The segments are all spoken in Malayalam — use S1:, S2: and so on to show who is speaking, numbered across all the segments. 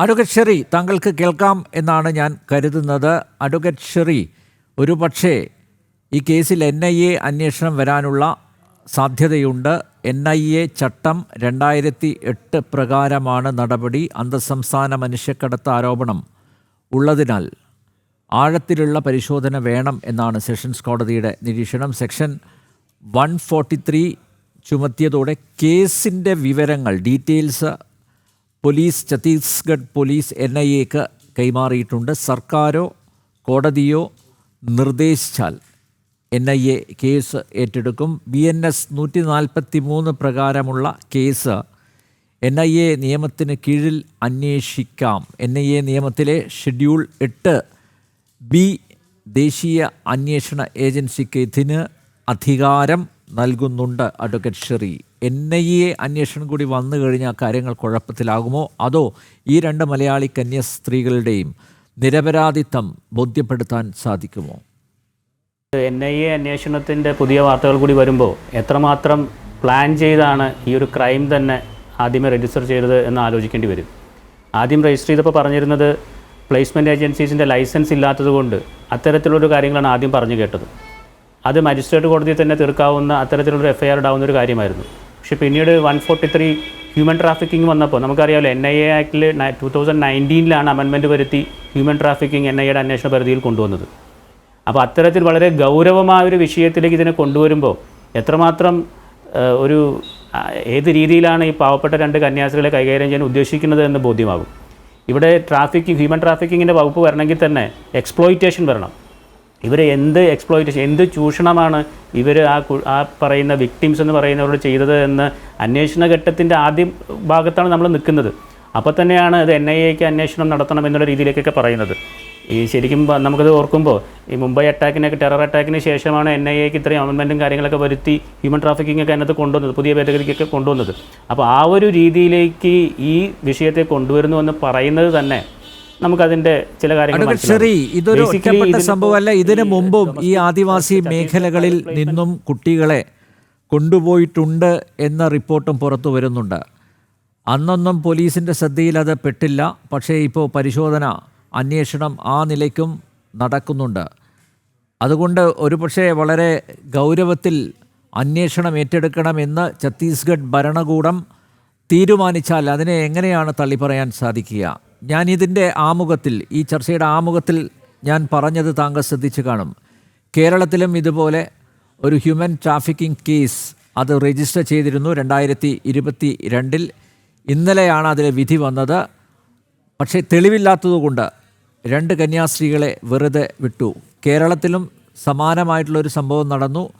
S1: അഡ്വക്കേറ്റ് ഷെറി താങ്കൾക്ക് കേൾക്കാം എന്നാണ് ഞാൻ കരുതുന്നത്. അഡ്വക്കേറ്റ് ഷെറി ഒരു പക്ഷേ ഈ കേസിൽ എൻ ഐ എ അന്വേഷണം വരാനുള്ള സാധ്യതയുണ്ട്. എൻ ഐ എ ചട്ടം രണ്ടായിരത്തി എട്ട് പ്രകാരമാണ് നടപടി. അന്തസംസ്ഥാന മനുഷ്യക്കടത്ത് ആരോപണം ഉള്ളതിനാൽ ആഴത്തിലുള്ള പരിശോധന വേണം എന്നാണ് സെഷൻസ് കോടതിയുടെ നിരീക്ഷണം. സെക്ഷൻ വൺ ഫോർട്ടി ത്രീ ചുമത്തിയതോടെ കേസിന്റെ വിവരങ്ങൾ details police Chhattisgarh police N I എക്ക് കൈമാറിയിട്ടുണ്ട്. സർക്കാരോ കോടതിയോ നിർദ്ദേശിച്ചാൽ എൻ ഐ എ കേസ് ഏറ്റെടുക്കും. ബി എൻ എസ് നൂറ്റി നാൽപ്പത്തി മൂന്ന് പ്രകാരമുള്ള കേസ് എൻ ഐ എ നിയമത്തിന് കീഴിൽ അന്വേഷിക്കാം. എൻ ഐ എ നിയമത്തിലെ ഷെഡ്യൂൾ എട്ട് ബി ദേശീയ അന്വേഷണ ഏജൻസിക്ക് ഇതിന് അധികാരം നൽകുന്നുണ്ട് advocate Sherry. N I A അന്വേഷണം കൂടി വന്നു കഴിഞ്ഞാൽ കാര്യങ്ങൾ കുഴപ്പത്തിലാകുമോ? അതോ ഈ രണ്ട് മലയാളി കന്യാസ്ത്രീകളുടെയും നിരപരാധിത്വം ബോധ്യപ്പെടുത്താൻ സാധിക്കുമോ?
S2: എൻ ഐ എ അന്വേഷണത്തിന്റെ പുതിയ വാർത്തകൾ കൂടി വരുമ്പോൾ എത്രമാത്രം പ്ലാൻ ചെയ്താണ് ഈ ഒരു ക്രൈം തന്നെ ആദ്യമേ രജിസ്റ്റർ ചെയ്തത് എന്ന് ആലോചിക്കേണ്ടി വരും. ആദ്യം രജിസ്റ്റർ ചെയ്തപ്പോൾ പറഞ്ഞിരുന്നത് പ്ലേസ്മെന്റ് ഏജൻസീസിന്റെ ലൈസൻസ് ഇല്ലാത്തതുകൊണ്ട് അത്തരത്തിലുള്ളൊരു കാര്യങ്ങളാണ് ആദ്യം പറഞ്ഞു കേട്ടത്. അത് മജിസ്ട്രേറ്റ് കോടതിയിൽ തന്നെ തീർക്കാവുന്ന അത്തരത്തിലുള്ളൊരു എഫ് ഐ ആർ ഒരു കാര്യമായിരുന്നു. പക്ഷേ പിന്നീട് one forty three human trafficking വന്നപ്പോൾ നമുക്കറിയാമല്ലോ എൻ ഐ എ ആക്ടിൽ ടു തൗസൻഡ് നയന്റീനിലാണ് അമെൻമെന്റ് വരുത്തി ഹ്യൂമൻ ട്രാഫിക്കിംഗ് എൻ ഐ എയുടെ അന്വേഷണ പരിധിയിൽ കൊണ്ടുവന്നത്. അപ്പോൾ അത്തരത്തിൽ വളരെ ഗൗരവമായ ഒരു വിഷയത്തിലേക്ക് ഇതിനെ കൊണ്ടുവരുമ്പോൾ എത്രമാത്രം ഒരു ഏത് രീതിയിലാണ് ഈ പാവപ്പെട്ട രണ്ട് കന്യാസ്ത്രീകളെ കൈകാര്യം ചെയ്യാൻ ഉദ്ദേശിക്കുന്നത് എന്ന് ബോധ്യമാകും. ഇവിടെ ട്രാഫിക്കിംഗ് ഹ്യൂമൻ ട്രാഫിക്കിങ്ങിന്റെ വകുപ്പ് വരണമെങ്കിൽ തന്നെ എക്സ്പ്ലോയിറ്റേഷൻ വരണം. ഇവർ എന്ത് എക്സ്പ്ലോയിറ്റേഷൻ എന്ത് ചൂഷണമാണ് ഇവർ ആ ആ പറയുന്ന വിക്ടിംസ് എന്ന് പറയുന്നവരോട് ചെയ്തത് എന്ന് അന്വേഷണ ഘട്ടത്തിന്റെ ആദ്യ ഭാഗത്താണ് നമ്മൾ നിൽക്കുന്നത്. അപ്പോൾ തന്നെയാണ് അത് എൻ ഐ എക്ക് അന്വേഷണം നടത്തണം എന്നുള്ള രീതിയിലേക്കൊക്കെ പറയുന്നത്. ഈ ശരിക്കും നമുക്കത് ഓർക്കുമ്പോൾ ഈ മുംബൈ അറ്റാക്കിനൊക്കെ ടെറർ അറ്റാക്കിന് ശേഷമാണ് എൻ ഐ എക്ക് ഇത്രയും അമെൻമെന്റും കാര്യങ്ങളൊക്കെ വരുത്തി ഹ്യൂമൻ ട്രാഫിക്കിംഗ് ഒക്കെ അതിനകത്ത് കൊണ്ടുവന്നത് പുതിയ ഭേദഗതിക്കൊക്കെ കൊണ്ടുവന്നത്. അപ്പോൾ ആ ഒരു രീതിയിലേക്ക് ഈ വിഷയത്തെ കൊണ്ടുവരുന്നു എന്ന് പറയുന്നത് തന്നെ നമുക്കതിന്റെ ചില കാര്യങ്ങൾ
S1: ഇതൊരു ഒറ്റപ്പെട്ട സംഭവമല്ല ഇതിനു മുമ്പും ഈ ആദിവാസി മേഖലകളിൽ നിന്നും കുട്ടികളെ കൊണ്ടുപോയിട്ടുണ്ട് എന്ന റിപ്പോർട്ടും പുറത്തു വരുന്നുണ്ട്. അന്നൊന്നും പോലീസിന്റെ ശ്രദ്ധയിൽ അത് പെട്ടില്ല പക്ഷേ ഇപ്പോൾ പരിശോധന അന്വേഷണം ആ നിലയ്ക്കും നടക്കുന്നുണ്ട്. അതുകൊണ്ട് ഒരുപക്ഷെ വളരെ ഗൗരവത്തിൽ അന്വേഷണം ഏറ്റെടുക്കണമെന്ന് ഛത്തീസ്ഗഡ് ഭരണകൂടം തീരുമാനിച്ചാൽ അതിനെ എങ്ങനെയാണ് തള്ളിപ്പറയാൻ സാധിക്കുക? ഞാൻ ഇതിന്റെ ആമുഖത്തിൽ ഈ ചർച്ചയുടെ ആമുഖത്തിൽ ഞാൻ പറഞ്ഞത് താങ്കൾ ശ്രദ്ധിച്ചു കാണും. കേരളത്തിലും ഇതുപോലെ ഒരു ഹ്യൂമൻ ട്രാഫിക്കിംഗ് കേസ് അത് രജിസ്റ്റർ ചെയ്തിരുന്നു രണ്ടായിരത്തി ഇരുപത്തി രണ്ടിൽ ഇന്നലെയാണ് അതിൽ വിധി വന്നത്. പക്ഷേ തെളിവില്ലാത്തതുകൊണ്ട് രണ്ട് കന്യാസ്ത്രീകളെ വെറുതെ വിട്ടു. കേരളത്തിലും സമാനമായിട്ടുള്ളൊരു സംഭവം നടന്നു.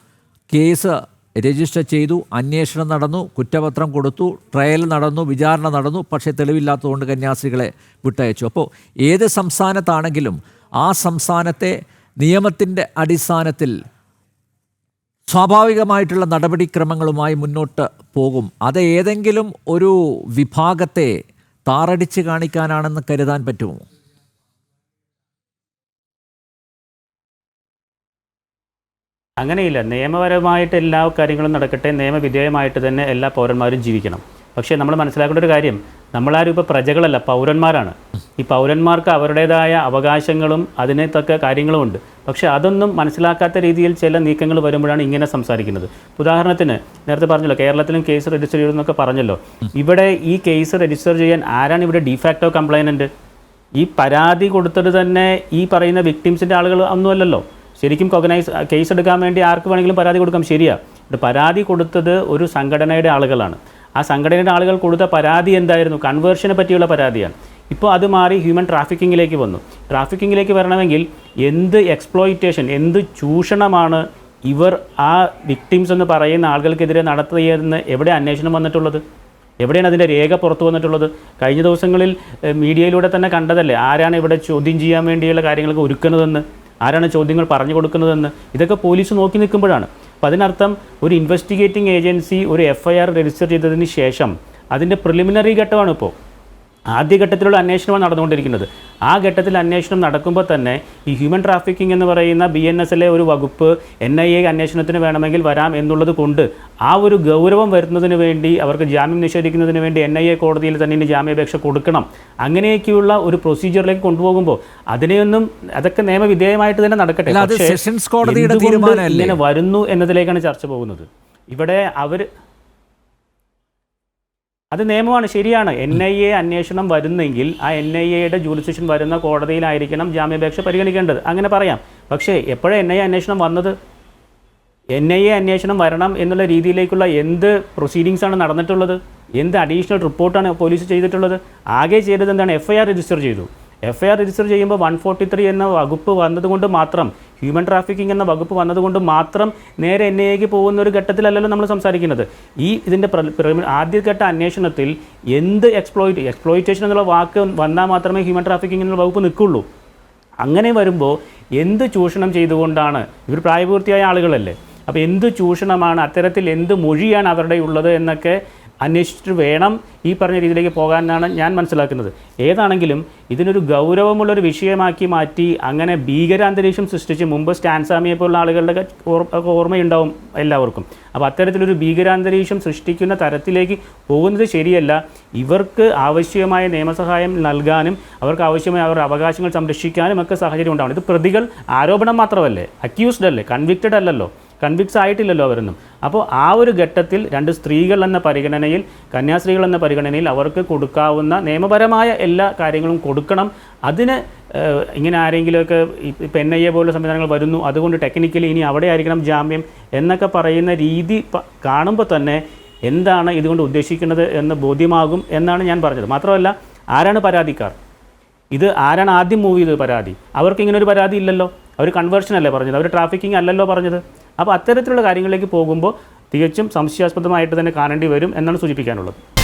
S1: കേസ് രജിസ്റ്റർ ചെയ്തു അന്വേഷണം നടന്നു കുറ്റപത്രം കൊടുത്തു ട്രയൽ നടന്നു വിചാരണ നടന്നു പക്ഷേ തെളിവില്ലാത്തതുകൊണ്ട് കന്യാസ്ത്രീകളെ വിട്ടയച്ചു. അപ്പോൾ ഏത് സംസ്ഥാനത്താണെങ്കിലും ആ സംസ്ഥാനത്തെ നിയമത്തിന്റെ അടിസ്ഥാനത്തിൽ സ്വാഭാവികമായിട്ടുള്ള നടപടിക്രമങ്ങളുമായി മുന്നോട്ട് പോകും. അത് ഏതെങ്കിലും ഒരു വിഭാഗത്തെ താറടിച്ച് കാണിക്കാനാണെന്ന് കരുതാൻ പറ്റുമോ?
S2: അങ്ങനെയില്ല. നിയമപരമായിട്ട് എല്ലാ കാര്യങ്ങളും നടക്കട്ടെ നിയമവിധേയമായിട്ട് തന്നെ എല്ലാ പൗരന്മാരും ജീവിക്കണം. പക്ഷേ നമ്മൾ മനസ്സിലാക്കേണ്ട ഒരു കാര്യം നമ്മളാരും ഇപ്പോൾ പ്രജകളല്ല പൗരന്മാരാണ്. ഈ പൗരന്മാർക്ക് അവരുടേതായ അവകാശങ്ങളും അതിനെ തക്ക കാര്യങ്ങളുമുണ്ട് പക്ഷേ അതൊന്നും മനസ്സിലാക്കാത്ത രീതിയിൽ ചില നീക്കങ്ങൾ വരുമ്പോഴാണ് ഇങ്ങനെ സംസാരിക്കുന്നത്. ഉദാഹരണത്തിന് നേരത്തെ പറഞ്ഞല്ലോ കേരളത്തിലും കേസ് രജിസ്റ്റർ ചെയ്തെന്നൊക്കെ പറഞ്ഞല്ലോ. ഇവിടെ ഈ കേസ് രജിസ്റ്റർ ചെയ്യാൻ ആരാണ് ഇവിടെ ഡിഫാക്ടോ കംപ്ലൈനന്റ് ഈ പരാതി കൊടുത്തത് തന്നെ ഈ പറയുന്ന വിക്ടിംസിന്റെ ആളുകൾ ഒന്നുമല്ലല്ലോ. ശരിക്കും കൊഗനൈസ് കേസ് എടുക്കാൻ വേണ്ടി ആർക്ക് വേണമെങ്കിലും പരാതി കൊടുക്കാം ശരിയാണ് പരാതി കൊടുത്തത് ഒരു സംഘടനയുടെ ആളുകളാണ്. ആ സംഘടനയുടെ ആളുകൾ കൊടുത്ത പരാതി എന്തായിരുന്നു? കൺവേർഷനെ പറ്റിയുള്ള പരാതിയാണ്. ഇപ്പോൾ അത് മാറി ഹ്യൂമൻ ട്രാഫിക്കിങ്ങിലേക്ക് വന്നു. ട്രാഫിക്കിങ്ങിലേക്ക് വരണമെങ്കിൽ എന്ത് എക്സ്പ്ലോയിറ്റേഷൻ എന്ത് ചൂഷണമാണ് ഇവർ ആ വിക്ടിംസ് എന്ന് പറയുന്ന ആളുകൾക്കെതിരെ നടത്തിയതെന്ന് എവിടെ അന്വേഷണം വന്നിട്ടുള്ളത്? എവിടെയാണ് അതിന്റെ രേഖ പുറത്തു വന്നിട്ടുള്ളത്? കഴിഞ്ഞ ദിവസങ്ങളിൽ മീഡിയയിലൂടെ തന്നെ കണ്ടതല്ലേ ആരാണ് ഇവിടെ ചോദ്യം ചെയ്യാൻ വേണ്ടിയുള്ള കാര്യങ്ങളൊക്കെ ഒരുക്കുന്നതെന്ന്? ആരാണ് ചോദ്യങ്ങൾ പറഞ്ഞു കൊടുക്കുന്നതെന്ന്? ഇതൊക്കെ പോലീസ് നോക്കി നിൽക്കുമ്പോഴാണ്. അപ്പം അതിനർത്ഥം ഒരു ഇൻവെസ്റ്റിഗേറ്റിംഗ് ഏജൻസി ഒരു എഫ് രജിസ്റ്റർ ചെയ്തതിന് ശേഷം അതിന്റെ പ്രിലിമിനറി ഘട്ടമാണ് ഇപ്പോൾ ആദ്യഘട്ടത്തിലുള്ള അന്വേഷണമാണ് നടന്നുകൊണ്ടിരിക്കുന്നത്. ആ ഘട്ടത്തിൽ അന്വേഷണം നടക്കുമ്പോൾ തന്നെ ഈ ഹ്യൂമൻ ട്രാഫിക്കിംഗ് എന്ന് പറയുന്ന ബി എൻ എസിലെ ഒരു വകുപ്പ് എൻ ഐ എ അന്വേഷണത്തിന് വേണമെങ്കിൽ വരാം എന്നുള്ളത് കൊണ്ട് ആ ഒരു ഗൗരവം വരുന്നതിന് വേണ്ടി അവർക്ക് ജാമ്യം നിഷേധിക്കുന്നതിന് വേണ്ടി എൻ ഐ എ കോടതിയിൽ തന്നെ ഇനി ജാമ്യാപേക്ഷ കൊടുക്കണം. അങ്ങനെയൊക്കെയുള്ള ഒരു പ്രൊസീജിയറിലേക്ക് കൊണ്ടുപോകുമ്പോൾ അതിനെയൊന്നും അതൊക്കെ നിയമവിധേയമായിട്ട് തന്നെ നടക്കട്ടെ. പക്ഷേ? ഇങ്ങനെ വരുന്നു എന്നതിലേക്കാണ് ചർച്ച പോകുന്നത്. ഇവിടെ അവർ അത് നിയമമാണ് ശരിയാണ്. എൻ ഐ എ അന്വേഷണം വരുന്നെങ്കിൽ ആ എൻ ഐ എയുടെ ജൂറിസ്ഡിക്ഷൻ വരുന്ന കോടതിയിലായിരിക്കണം ജാമ്യാപേക്ഷ പരിഗണിക്കേണ്ടത്. അങ്ങനെ പറയാം. പക്ഷേ എപ്പോഴാണ് എൻ ഐ എ അന്വേഷണം വന്നത്? എൻ ഐ എ അന്വേഷണം വരണം എന്നുള്ള രീതിയിലേക്കുള്ള എന്ത് പ്രൊസീഡിങ്സ് ആണ് നടന്നിട്ടുള്ളത്? എന്ത് അഡീഷണൽ റിപ്പോർട്ടാണ് പോലീസ് ചെയ്തിട്ടുള്ളത്? ആകെ ചെയ്തത് എന്താണ്? എഫ് ഐ ആർ രജിസ്റ്റർ ചെയ്തു. എഫ് ഐ ആർ രജിസ്റ്റർ ചെയ്യുമ്പോൾ വൺ ഫോർട്ടി ത്രീ എന്ന വകുപ്പ് വന്നതുകൊണ്ട് മാത്രം ഹ്യൂമൻ ട്രാഫിക്കിംഗ് എന്ന വകുപ്പ് വന്നതുകൊണ്ട് മാത്രം നേരെ എൻ ഐ പോകുന്ന ഒരു ഘട്ടത്തിലല്ലല്ലോ നമ്മൾ സംസാരിക്കുന്നത്. ഈ ഇതിന്റെ ആദ്യഘട്ട അന്വേഷണത്തിൽ എന്ത് എക്സ്പ്ലോയിറ്റ് എക്സ്പ്ലോയിറ്റേഷൻ എന്നുള്ള വാക്ക് വന്നാൽ മാത്രമേ ഹ്യൂമൻ ട്രാഫിക്കിംഗ് എന്നുള്ള വകുപ്പ് നിൽക്കുള്ളൂ. അങ്ങനെ വരുമ്പോൾ എന്ത് ചൂഷണം ചെയ്തുകൊണ്ടാണ്? ഇവർ പ്രായപൂർത്തിയായ ആളുകളല്ലേ. അപ്പോൾ എന്ത് ചൂഷണമാണ്? അത്തരത്തിൽ എന്ത് മൊഴിയാണ് അവരുടെ ഉള്ളത് എന്നൊക്കെ അന്വേഷിച്ചിട്ട് വേണം ഈ പറഞ്ഞ രീതിയിലേക്ക് പോകാനാണ് ഞാൻ മനസ്സിലാക്കുന്നത്. ഏതാണെങ്കിലും ഇതിനൊരു ഗൗരവമുള്ളൊരു വിഷയമാക്കി മാറ്റി അങ്ങനെ ഭീകരാന്തരീക്ഷം സൃഷ്ടിച്ച് മുമ്പ് സ്റ്റാൻസാമിയെ പോലുള്ള ആളുകളുടെ ഓർമ്മയുണ്ടാവും എല്ലാവർക്കും. അപ്പോൾ അത്തരത്തിലൊരു ഭീകരാന്തരീക്ഷം സൃഷ്ടിക്കുന്ന തരത്തിലേക്ക് പോകുന്നത് ശരിയല്ല. ഇവർക്ക് ആവശ്യമായ നിയമസഹായം നൽകാനും അവർക്ക് ആവശ്യമായ അവരുടെ അവകാശങ്ങൾ സംരക്ഷിക്കാനും ഒക്കെ സാഹചര്യം ഉണ്ടാവണം. ഇത് പ്രതികൾ ആരോപണം മാത്രമല്ലേ? അക്യൂസ്ഡ് അല്ലേ? കൺവിക്റ്റഡ് അല്ലല്ലോ. കൺവിക്സ് ആയിട്ടില്ലല്ലോ അവരൊന്നും. അപ്പോൾ ആ ഒരു ഘട്ടത്തിൽ രണ്ട് സ്ത്രീകൾ എന്ന പരിഗണനയിൽ കന്യാസ്ത്രീകൾ എന്ന പരിഗണനയിൽ അവർക്ക് കൊടുക്കാവുന്ന നിയമപരമായ എല്ലാ കാര്യങ്ങളും കൊടുക്കണം. അതിന് ഇങ്ങനെ ആരെങ്കിലുമൊക്കെ ഇപ്പം എൻ ഐ എ പോലുള്ള സംവിധാനങ്ങൾ വരുന്നു. അതുകൊണ്ട് ടെക്നിക്കലി ഇനി അവിടെ ആയിരിക്കണം ജാമ്യം എന്നൊക്കെ പറയുന്ന രീതി കാണുമ്പോൾ തന്നെ എന്താണ് ഇതുകൊണ്ട് ഉദ്ദേശിക്കുന്നത് എന്ന് ബോധ്യമാകും എന്നാണ് ഞാൻ പറഞ്ഞത്. മാത്രമല്ല ആരാണ് പരാതിക്കാർ? ഇത് ആരാണ് ആദ്യം മൂവ് ചെയ്തത് പരാതി? അവർക്ക് ഇങ്ങനെ ഒരു പരാതി ഇല്ലല്ലോ. അവർ കൺവേർഷൻ അല്ലേ പറഞ്ഞത്? അവർ ട്രാഫിക്കിംഗ് അല്ലല്ലോ പറഞ്ഞത്. അപ്പോൾ അത്തരത്തിലുള്ള കാര്യങ്ങളിലേക്ക് പോകുമ്പോൾ തികച്ചും സംശയാസ്പദമായിട്ട് തന്നെ കാണേണ്ടി വരും എന്നാണ് സൂചിപ്പിക്കാനുള്ളത്.